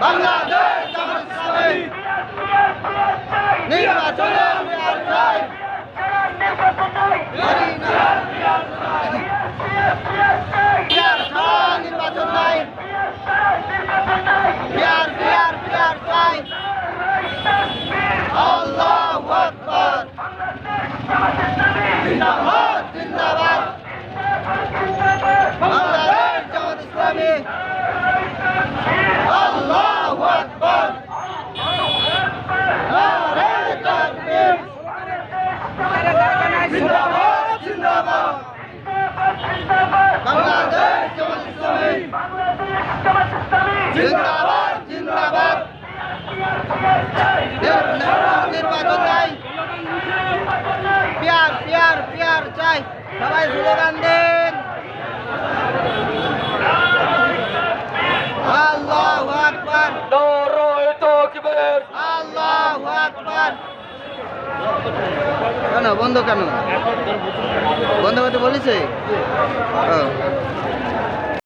বাংলাদেশ নির্বাচনে জিন্দাবাদ জিন্দাবাদ নির্বাচন চাই পিয়ার পিয়ার পিয়ার চাই সবাই স্লোগান দেন আল্লাহু আকবার নারায় আল্লাহু আকবার। কেন বন্ধ কেন? বন্ধ করতে বলেছে?